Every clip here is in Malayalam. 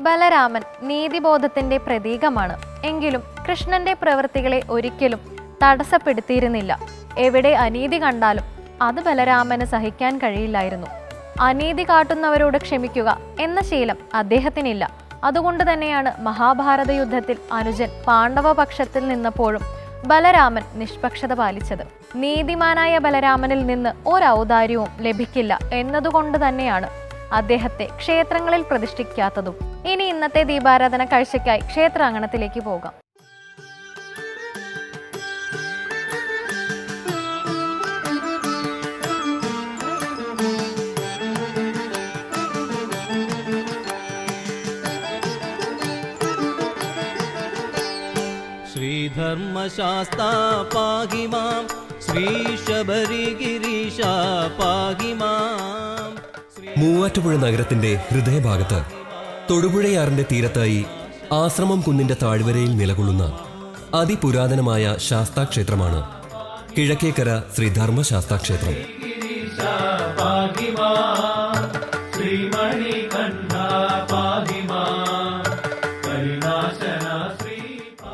ബലരാമൻ നീതിബോധത്തിന്റെ പ്രതീകമാണ്. എങ്കിലും കൃഷ്ണന്റെ പ്രവൃത്തികളെ ഒരിക്കലും തടസ്സപ്പെടുത്തിയിരുന്നില്ല. എവിടെ അനീതി കണ്ടാലും അത് ബലരാമന് സഹിക്കാൻ കഴിയില്ലായിരുന്നു. അനീതി കാട്ടുന്നവരോട് ക്ഷമിക്കുക എന്ന ശീലം അദ്ദേഹത്തിനില്ല. അതുകൊണ്ട് തന്നെയാണ് മഹാഭാരത യുദ്ധത്തിൽ അനുജൻ പാണ്ഡവ പക്ഷത്തിൽ നിന്നപ്പോഴും ബലരാമൻ നിഷ്പക്ഷത പാലിച്ചത്. നീതിമാനായ ബലരാമനിൽ നിന്ന് ഒരൗദാര്യവും ലഭിക്കില്ല എന്നതുകൊണ്ട് തന്നെയാണ് അദ്ദേഹത്തെ ക്ഷേത്രങ്ങളിൽ പ്രതിഷ്ഠിക്കാത്തതും. ഇനി ഇന്നത്തെ ദീപാരാധന കാഴ്ചയ്ക്കായി ക്ഷേത്രാങ്കണത്തിലേക്ക് പോകാം श्रीधर्मशास्ता पाहि मां श्रीशबरिगिरीशा पाहि माम् മൂവാറ്റുപുഴ നഗരത്തിന്റെ ഹൃദയഭാഗത്ത് തൊടുപുഴയാറിന്റെ തീരത്തായി ആശ്രമം കുന്നിന്റെ താഴ്വരയിൽ നിലകൊള്ളുന്ന അതിപുരാതനമായ ശാസ്താക്ഷേത്രമാണ് കിഴക്കേക്കര ശ്രീധർമ്മ ശാസ്താക്ഷേത്രം ക്ഷേത്രം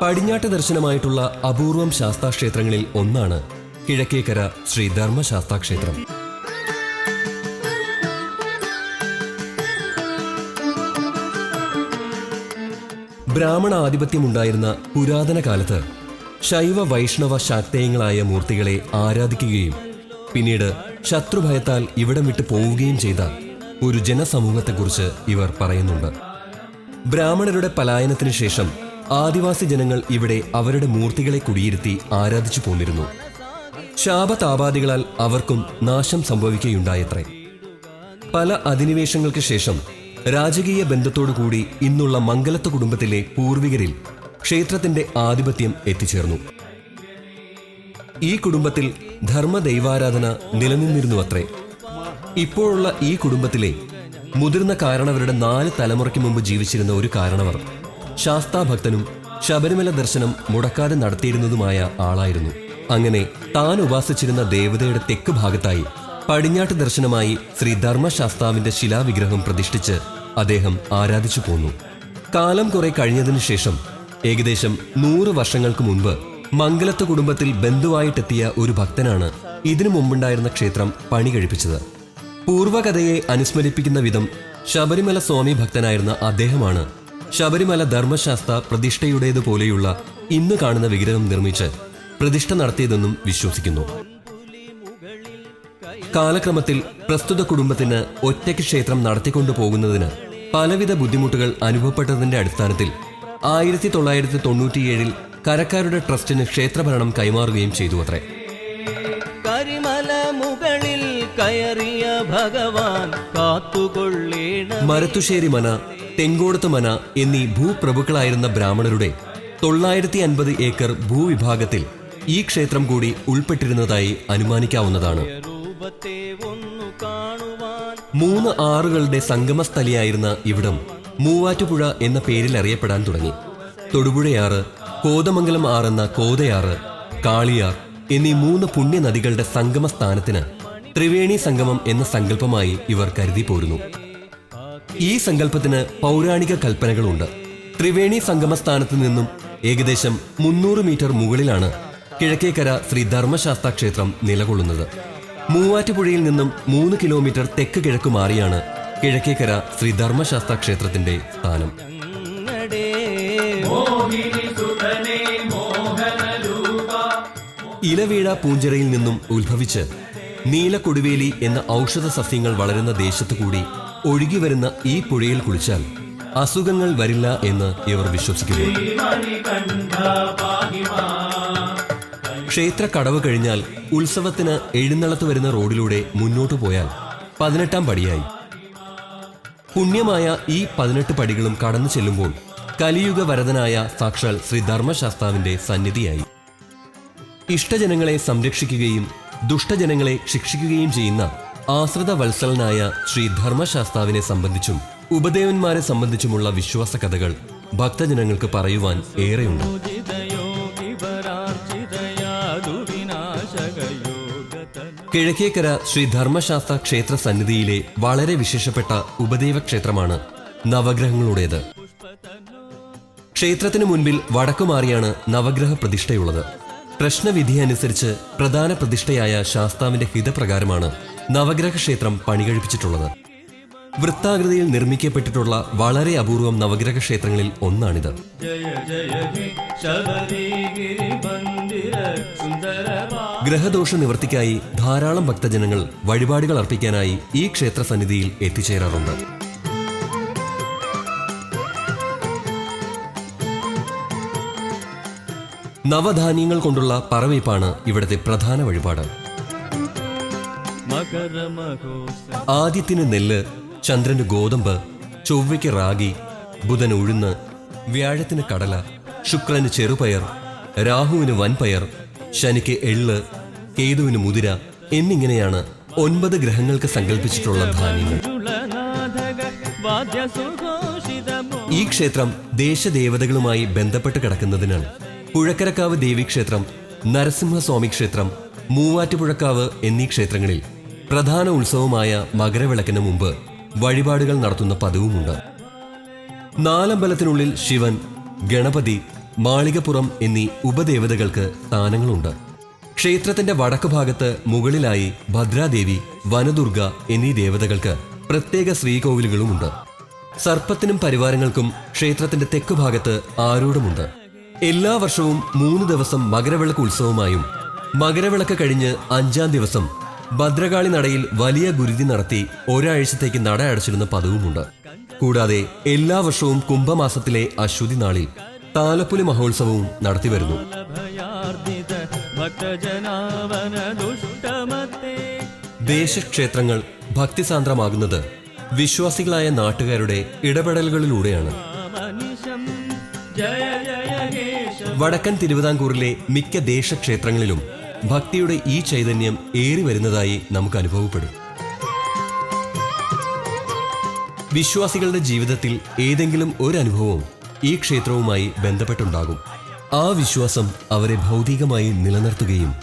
പടിഞ്ഞാട്ട് ദർശനമായിട്ടുള്ള അപൂർവം ശാസ്താക്ഷേത്രങ്ങളിൽ ഒന്നാണ് കിഴക്കേക്കര ശ്രീധർമ്മശാസ്താക്ഷേത്രം. ധർമ്മശാസ്താ ബ്രാഹ്മണ ആധിപത്യമുണ്ടായിരുന്ന പുരാതന കാലത്ത് ശൈവ വൈഷ്ണവ ശാക്തേയങ്ങളായ മൂർത്തികളെ ആരാധിക്കുകയും പിന്നീട് ശത്രുഭയത്താൽ ഇവിടം വിട്ടു പോവുകയും ചെയ്ത ഒരു ജനസമൂഹത്തെക്കുറിച്ച് ഇവർ പറയുന്നുണ്ട്. ബ്രാഹ്മണരുടെ പലായനത്തിനു ശേഷം ആദിവാസി ജനങ്ങൾ ഇവിടെ അവരുടെ മൂർത്തികളെ കുടിയിരുത്തി ആരാധിച്ചു പോന്നിരുന്നു. ശാപതാപാദികളാൽ അവർക്കും നാശം സംഭവിക്കുകയുണ്ടായത്രേ. പല അധിനിവേശങ്ങൾക്ക് ശേഷം രാജകീയ ബന്ധത്തോടുകൂടി ഇന്നുള്ള മംഗലത്ത് കുടുംബത്തിലെ പൂർവികരിൽ ക്ഷേത്രത്തിന്റെ ആധിപത്യം എത്തിച്ചേർന്നു. ഈ കുടുംബത്തിൽ ധർമ്മദൈവാരാധന നിലനിന്നിരുന്നു അത്രേ. ഇപ്പോഴുള്ള ഈ കുടുംബത്തിലെ മുതിർന്ന കാരണവരുടെ നാല് തലമുറയ്ക്ക് മുമ്പ് ജീവിച്ചിരുന്ന ഒരു കാരണവർ ശാസ്താഭക്തനും ശബരിമല ദർശനം മുടക്കാതെ നടത്തിയിരുന്നതുമായ ആളായിരുന്നു. അങ്ങനെ താൻ ഉപാസിച്ചിരുന്ന ദേവതയുടെ തെക്ക് ഭാഗത്തായി പടിഞ്ഞാട്ട് ദർശനമായി ശ്രീ ധർമ്മശാസ്താവിന്റെ ശിലാവിഗ്രഹം പ്രതിഷ്ഠിച്ച് അദ്ദേഹം ആരാധിച്ചു പോന്നു. കാലം കുറെ കഴിഞ്ഞതിനു ശേഷം ഏകദേശം നൂറ് വർഷങ്ങൾക്ക് മുൻപ് മംഗലത്ത് കുടുംബത്തിൽ ബന്ധുവായിട്ടെത്തിയ ഒരു ഭക്തനാണ് ഇതിനു മുമ്പുണ്ടായിരുന്ന ക്ഷേത്രം പണി കഴിപ്പിച്ചത്. പൂർവകഥയെ അനുസ്മരിപ്പിക്കുന്ന വിധം ശബരിമല സ്വാമി ഭക്തനായിരുന്ന അദ്ദേഹമാണ് ശബരിമല ധർമ്മശാസ്ത്ര പ്രതിഷ്ഠയുടേതുപോലെയുള്ള ഇന്ന് കാണുന്ന വിഗ്രഹം നിർമ്മിച്ച് പ്രതിഷ്ഠ നടത്തിയതെന്നും വിശ്വസിക്കുന്നു. കാലക്രമത്തിൽ പ്രസ്തുത കുടുംബത്തിന് ഒറ്റയ്ക്ക് ക്ഷേത്രം നടത്തിക്കൊണ്ടു പോകുന്നതിന് പലവിധ ബുദ്ധിമുട്ടുകൾ അനുഭവപ്പെട്ടതിന്റെ അടിസ്ഥാനത്തിൽ ആയിരത്തി തൊള്ളായിരത്തി തൊണ്ണൂറ്റിയേഴിൽ കരക്കാരുടെ ട്രസ്റ്റിന് ക്ഷേത്രഭരണം കൈമാറുകയും ചെയ്തു അത്രേ. കരിമല മുകളിൽ കയറിയ ഭഗവാൻ കാത്തുകൊള്ളേണം മരത്തുശ്ശേരി മന തെങ്കോടത്ത് മന എന്നീ ഭൂപ്രഭുക്കളായിരുന്ന ബ്രാഹ്മണരുടെ തൊള്ളായിരത്തി അൻപത് ഏക്കർ ഭൂവിഭാഗത്തിൽ ഈ ക്ഷേത്രം കൂടി ഉൾപ്പെട്ടിരുന്നതായി അനുമാനിക്കാവുന്നതാണ്. രൂപത്തെ മൂന്ന് ആറുകളുടെ സംഗമസ്ഥലിയായിരുന്ന ഇവിടം മൂവാറ്റുപുഴ എന്ന പേരിൽ അറിയപ്പെടാൻ തുടങ്ങി. തൊടുപുഴയാറ് കോതമംഗലം ആറെന്ന കോതയാറ് കാളിയാർ എന്നീ മൂന്ന് പുണ്യനദികളുടെ സംഗമ സ്ഥാനത്തിന് ത്രിവേണി സംഗമം എന്ന സങ്കല്പമായി ഇവർ കരുതി പോരുന്നു. ഈ സങ്കല്പത്തിന് പൗരാണിക കൽപ്പനകളുണ്ട്. ത്രിവേണി സംഗമസ്ഥാനത്ത് നിന്നും ഏകദേശം മുന്നൂറ് മീറ്റർ മുകളിലാണ് കിഴക്കേക്കര ശ്രീ ധർമ്മശാസ്ത്ര ക്ഷേത്രം നിലകൊള്ളുന്നത്. മൂവാറ്റുപുഴയിൽ നിന്നും മൂന്ന് കിലോമീറ്റർ തെക്ക് കിഴക്ക് മാറിയാണ് കിഴക്കേക്കര ശ്രീ ധർമ്മശാസ്ത്ര ക്ഷേത്രത്തിന്റെ സ്ഥാനം. ഇലവീഴ പൂഞ്ചിറയിൽ നിന്നും ഉത്ഭവിച്ച് നീലക്കൊടുവേലി എന്ന ഔഷധ സസ്യങ്ങൾ വളരുന്ന ദേശത്തു കൂടി ഒഴുകി വരുന്ന ഈ പുഴയിൽ കുളിച്ചാൽ അസുഖങ്ങൾ വരില്ല എന്ന് ഇവർ വിശ്വസിക്കുന്നു. ക്ഷേത്ര കടവ് കഴിഞ്ഞാൽ ഉത്സവത്തിന് എഴുന്നള്ളത്ത് വരുന്ന റോഡിലൂടെ മുന്നോട്ടു പോയാൽ പതിനെട്ടാം പടിയായി. പുണ്യമായ ഈ പതിനെട്ട് പടികളും കടന്നു ചെല്ലുമ്പോൾ കലിയുഗ വരദനായ സാക്ഷാൽ ശ്രീ ധർമ്മശാസ്താവിന്റെ സന്നിധിയായി. ഇഷ്ടജനങ്ങളെ സംരക്ഷിക്കുകയും ദുഷ്ടജനങ്ങളെ ശിക്ഷിക്കുകയും ചെയ്യുന്ന ആശ്രിത വത്സലനായ ശ്രീ ധർമ്മശാസ്താവിനെ സംബന്ധിച്ചും ഉപദേവന്മാരെ സംബന്ധിച്ചുമുള്ള വിശ്വാസ കഥകൾ ഭക്തജനങ്ങൾക്ക് പറയുവാൻ ഏറെയുണ്ട്. കിഴക്കേക്കര ശ്രീ ധർമ്മശാസ്ത്ര ക്ഷേത്ര സന്നിധിയിലെ വളരെ വിശേഷപ്പെട്ട ഉപദേവ ക്ഷേത്രമാണ് നവഗ്രഹങ്ങളുടേത്. ക്ഷേത്രത്തിന് മുൻപിൽ വടക്കുമാറിയാണ് നവഗ്രഹ പ്രതിഷ്ഠയുള്ളത്. പ്രശ്നവിധി അനുസരിച്ച് പ്രധാന പ്രതിഷ്ഠയായ ശാസ്താവിന്റെ ഹിതപ്രകാരമാണ് നവഗ്രഹ ക്ഷേത്രം പണികഴിപ്പിച്ചിട്ടുള്ളത്. വൃത്താകൃതിയിൽ നിർമ്മിക്കപ്പെട്ടിട്ടുള്ള വളരെ അപൂർവം നവഗ്രഹ ക്ഷേത്രങ്ങളിൽ ഒന്നാണിത്. ജയ ജയ ഗ്രഹദോഷ നിവൃത്തിക്കായി ധാരാളം ഭക്തജനങ്ങൾ വഴിപാടുകൾ അർപ്പിക്കാനായി ഈ ക്ഷേത്ര സന്നിധിയിൽ എത്തിച്ചേരാറുണ്ട്. നവധാന്യങ്ങൾ കൊണ്ടുള്ള പറവയ്പ്പാണ് ഇവിടുത്തെ പ്രധാന വഴിപാട്. ആദ്യത്തിന് നെല്ല് ചന്ദ്രന് ഗോതമ്പ് ചൊവ്വയ്ക്ക് റാഗി ബുധന് ഉഴുന്ന് വ്യാഴത്തിന് കടല ശുക്രന് ചെറുപയർ രാഹുവിന് വൻപയർ ശനിക്ക് എള്ള് കേതുവിന് മുതിര എന്നിങ്ങനെയാണ് ഒൻപത് ഗ്രഹങ്ങൾക്ക് സങ്കല്പിച്ചിട്ടുള്ള ധാന്യങ്ങൾ. ഈ ക്ഷേത്രം ദേശദേവതകളുമായി ബന്ധപ്പെട്ട് കിടക്കുന്നതിനാൽ പുഴക്കരക്കാവ് ദേവീക്ഷേത്രം നരസിംഹസ്വാമി ക്ഷേത്രം മൂവാറ്റുപുഴക്കാവ് എന്നീ ക്ഷേത്രങ്ങളിൽ പ്രധാന ഉത്സവമായ മകരവിളക്കിന് മുമ്പ് വഴിപാടുകൾ നടത്തുന്ന പതിവുമുണ്ട്. നാലമ്പലത്തിനുള്ളിൽ ശിവൻ ഗണപതി മാളികപ്പുറം എന്നീ ഉപദേവതകൾക്ക് സ്ഥാനങ്ങളുണ്ട്. ക്ഷേത്രത്തിന്റെ വടക്കു ഭാഗത്ത് മുകളിലായി ഭദ്രാദേവി വനദുർഗ എന്നീ ദേവതകൾക്ക് പ്രത്യേക ശ്രീകോവിലുകളുമുണ്ട്. സർപ്പത്തിനും പരിവാരങ്ങൾക്കും ക്ഷേത്രത്തിന്റെ തെക്കു ഭാഗത്ത് ആരൂഢമുണ്ട് എല്ലാ വർഷവും മൂന്ന് ദിവസം മകരവിളക്ക് ഉത്സവമായും മകരവിളക്ക് കഴിഞ്ഞ് അഞ്ചാം ദിവസം ഭദ്രകാളി നടയിൽ വലിയ ഗുരുതി നടത്തി ഒരാഴ്ചത്തേക്ക് നട അടച്ചിരുന്ന പതിവുമുണ്ട്. കൂടാതെ എല്ലാ വർഷവും കുംഭമാസത്തിലെ അശ്വതി നാളിൽ താലപ്പൊലി മഹോത്സവവും നടത്തിവരുന്നു ദേശക്ഷേത്രങ്ങൾ ഭക്തിസാന്ദ്രമാകുന്നത് വിശ്വാസികളായ നാട്ടുകാരുടെ ഇടപെടലുകളിലൂടെയാണ്. വടക്കൻ തിരുവിതാംകൂറിലെ മിക്ക ദേശക്ഷേത്രങ്ങളിലും ഭക്തിയുടെ ഈ ചൈതന്യം ഏറി വരുന്നതായി നമുക്ക് അനുഭവപ്പെടും. വിശ്വാസികളുടെ ജീവിതത്തിൽ ഏതെങ്കിലും ഒരു അനുഭവം ഈ ക്ഷേത്രവുമായി ബന്ധപ്പെട്ടുണ്ടാകും. ആ വിശ്വാസം അവരെ ഭൗതികമായി നിലനിർത്തുകയും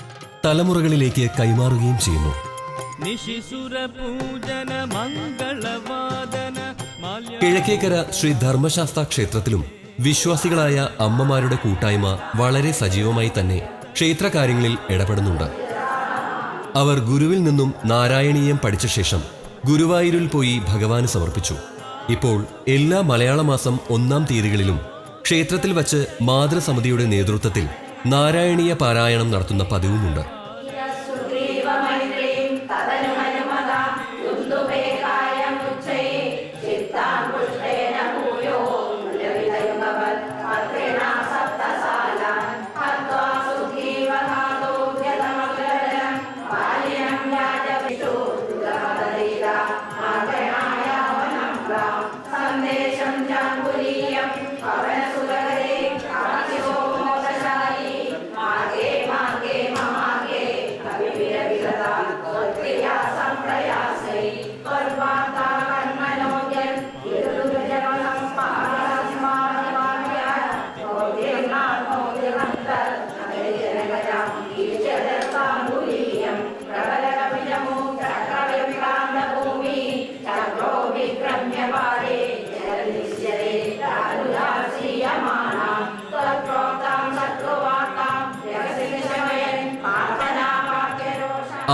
തലമുറകളിലേക്ക് കൈമാറുകയും ചെയ്യുന്നു. കിഴക്കേക്കര ശ്രീ ധർമ്മശാസ്ത്ര ക്ഷേത്രത്തിലും വിശ്വാസികളായ അമ്മമാരുടെ കൂട്ടായ്മ വളരെ സജീവമായി തന്നെ ക്ഷേത്രകാര്യങ്ങളിൽ ഇടപെടുന്നുണ്ട്. അവർ ഗുരുവിൽ നിന്നും നാരായണീയം പഠിച്ച ശേഷം ഗുരുവായൂരിൽ പോയി ഭഗവാന് സമർപ്പിച്ചു. ഇപ്പോൾ എല്ലാ മലയാള മാസം ഒന്നാം തീയതികളിലും ക്ഷേത്രത്തിൽ വച്ച് മാതൃസമിതിയുടെ നേതൃത്വത്തിൽ നാരായണീയ പാരായണം നടത്തുന്ന പതിവുമുണ്ട്.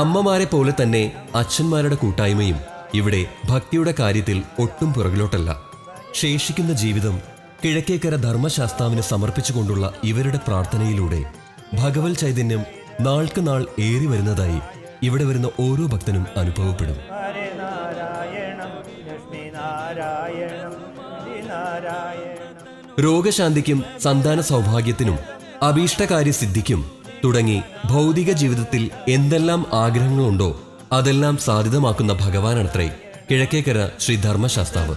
അമ്മമാരെ പോലെ തന്നെ അച്ഛന്മാരുടെ കൂട്ടായ്മയും ഇവിടെ ഭക്തിയുടെ കാര്യത്തിൽ ഒട്ടും പുറകിലോട്ടല്ല. ശേഷിക്കുന്ന ജീവിതം കിഴക്കേക്കര ധർമ്മശാസ്താവിന് സമർപ്പിച്ചുകൊണ്ടുള്ള ഇവരുടെ പ്രാർത്ഥനയിലൂടെ ഭഗവൽ ചൈതന്യം നാൾക്ക് നാൾ ഏറി വരുന്നതായി ഇവിടെ വരുന്ന ഓരോ ഭക്തനും അനുഭവപ്പെടും. രോഗശാന്തിക്കും സന്താന സൗഭാഗ്യത്തിനും അഭീഷ്ടകാര്യ സിദ്ധിക്കും തുടങ്ങി ഭൗതിക ജീവിതത്തിൽ എന്തെല്ലാം ആഗ്രഹങ്ങളുണ്ടോ അതെല്ലാം സാധ്യതമാക്കുന്ന ഭഗവാനത്രേ. കിഴക്കേക്കര ശ്രീ ധർമ്മശാസ്താവ്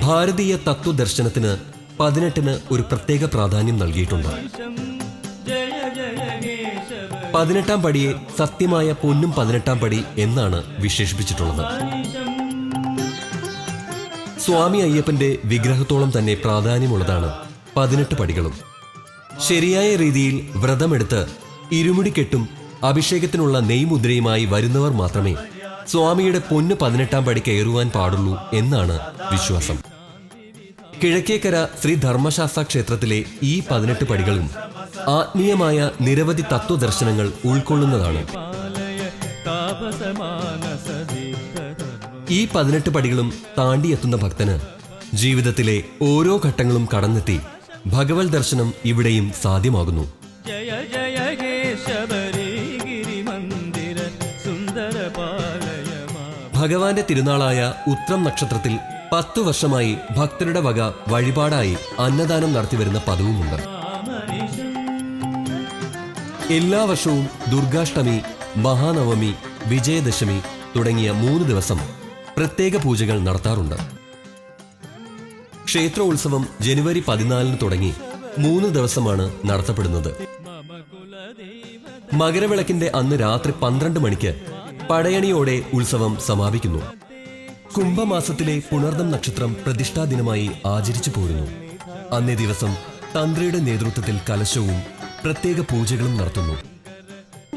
ഭാരതീയ തത്വദർശനത്തിന് പതിനെട്ടിന് ഒരു പ്രത്യേക പ്രാധാന്യം നൽകിയിട്ടുണ്ട്. പതിനെട്ടാം പടിയെ സത്യമായ പൊന്നും പതിനെട്ടാം പടി എന്നാണ് വിശേഷിപ്പിച്ചിട്ടുള്ളത്. സ്വാമി അയ്യപ്പന്റെ വിഗ്രഹത്തോളം തന്നെ പ്രാധാന്യമുള്ളതാണ് പതിനെട്ട് പടികളും. ശരിയായ രീതിയിൽ വ്രതമെടുത്ത് ഇരുമുടിക്കെട്ടും അഭിഷേകത്തിനുള്ള നെയ്മുദ്രയുമായി വരുന്നവർ മാത്രമേ സ്വാമിയുടെ പൊന്ന് പതിനെട്ടാം പടി കയറുവാൻ പാടുള്ളൂ എന്നാണ് വിശ്വാസം. കിഴക്കേക്കര ശ്രീ ധർമ്മശാസ്ത്ര ക്ഷേത്രത്തിലെ ഈ പതിനെട്ട് പടികളും ആത്മീയമായ നിരവധി തത്വദർശനങ്ങൾ ഉൾക്കൊള്ളുന്നതാണ്. താപസമാനസദീപ്തധർമ്മ ഈ പതിനെട്ട് പടികളും താണ്ടിയെത്തുന്ന ഭക്തന് ജീവിതത്തിലെ ഓരോ ഘട്ടങ്ങളും കടന്നെത്തി ഭഗവത് ദർശനം ഇവിടെയും സാധ്യമാകുന്നു. ജയ ജയ ഹേ ശബരിഗിരി മന്ദിര സുന്ദര ഭഗവാന്റെ തിരുനാളായ ഉത്രം നക്ഷത്രത്തിൽ പത്തു വർഷമായി ഭക്തരുടെ വക വഴിപാടായി അന്നദാനം നടത്തിവരുന്ന പതിവുമുണ്ട്. എല്ലാ വർഷവും ദുർഗാഷ്ടമി മഹാനവമി വിജയദശമി തുടങ്ങിയ മൂന്ന് ദിവസം പ്രത്യേക പൂജകൾ നടത്താറുണ്ട്. ക്ഷേത്രോത്സവം ജനുവരി പതിനാലിന് തുടങ്ങി മൂന്ന് ദിവസമാണ് നടത്തപ്പെടുന്നത്. മകരവിളക്കിന്റെ അന്ന് രാത്രി പന്ത്രണ്ട് മണിക്ക് പടയണിയോടെ ഉത്സവം സമാപിക്കുന്നു. കുംഭമാസത്തിലെ പുണർദം നക്ഷത്രം പ്രതിഷ്ഠാ ദിനമായി ആചരിച്ചു പോരുന്നു. അന്നേ ദിവസം തന്ത്രിയുടെ നേതൃത്വത്തിൽ കലശവും പ്രത്യേക പൂജകളും നടത്തുന്നു.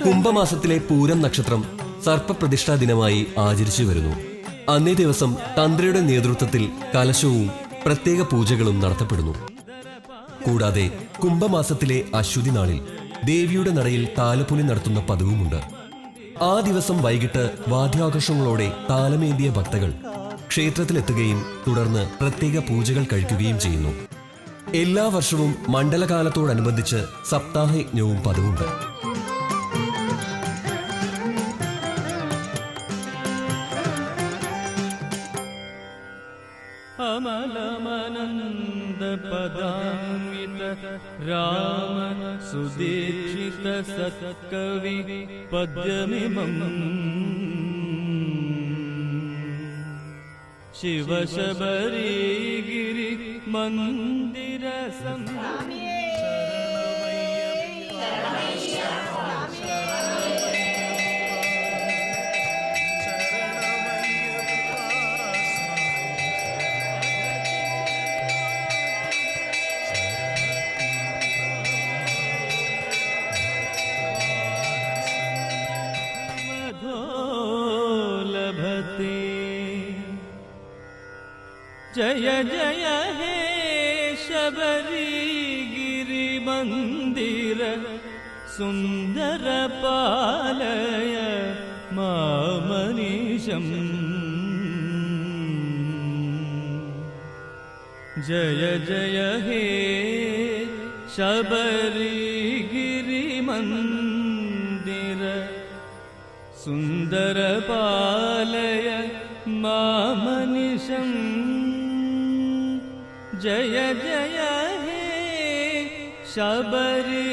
കുംഭമാസത്തിലെ പൂരം നക്ഷത്രം സർപ്പപ്രതിഷ്ഠാ ദിനമായി ആചരിച്ചു വരുന്നു. അന്നേ ദിവസം തന്ത്രിയുടെ നേതൃത്വത്തിൽ കലശവും പ്രത്യേക പൂജകളും നടത്തപ്പെടുന്നു. കൂടാതെ കുംഭമാസത്തിലെ അശ്വതി നാളിൽ ദേവിയുടെ നടയിൽ താലപ്പൊലി നടത്തുന്ന പതിവുമുണ്ട്. ആ ദിവസം വൈകിട്ട് വാദ്യാഘോഷങ്ങളോടെ താലമേന്തിയ ഭക്തകൾ ക്ഷേത്രത്തിലെത്തുകയും തുടർന്ന് പ്രത്യേക പൂജകൾ കഴിക്കുകയും ചെയ്യുന്നു. എല്ലാ വർഷവും മണ്ഡലകാലത്തോടനുബന്ധിച്ച് സപ്താഹയജ്ഞവും പതിവുണ്ട്. अमलमनन्दपदान्वित राम सुदीक्षित सत्कवि पद्यमिमम्। शिवशबरीगिरि जय जय हे शबरीगिरि मन्दिर सुन्दर पालय मामनीशम्। जय जय हे शबरीगिरिमन्दिर सुन्दर पालय मामनिशम् जय जय हे शबरीगिरिमन्दिर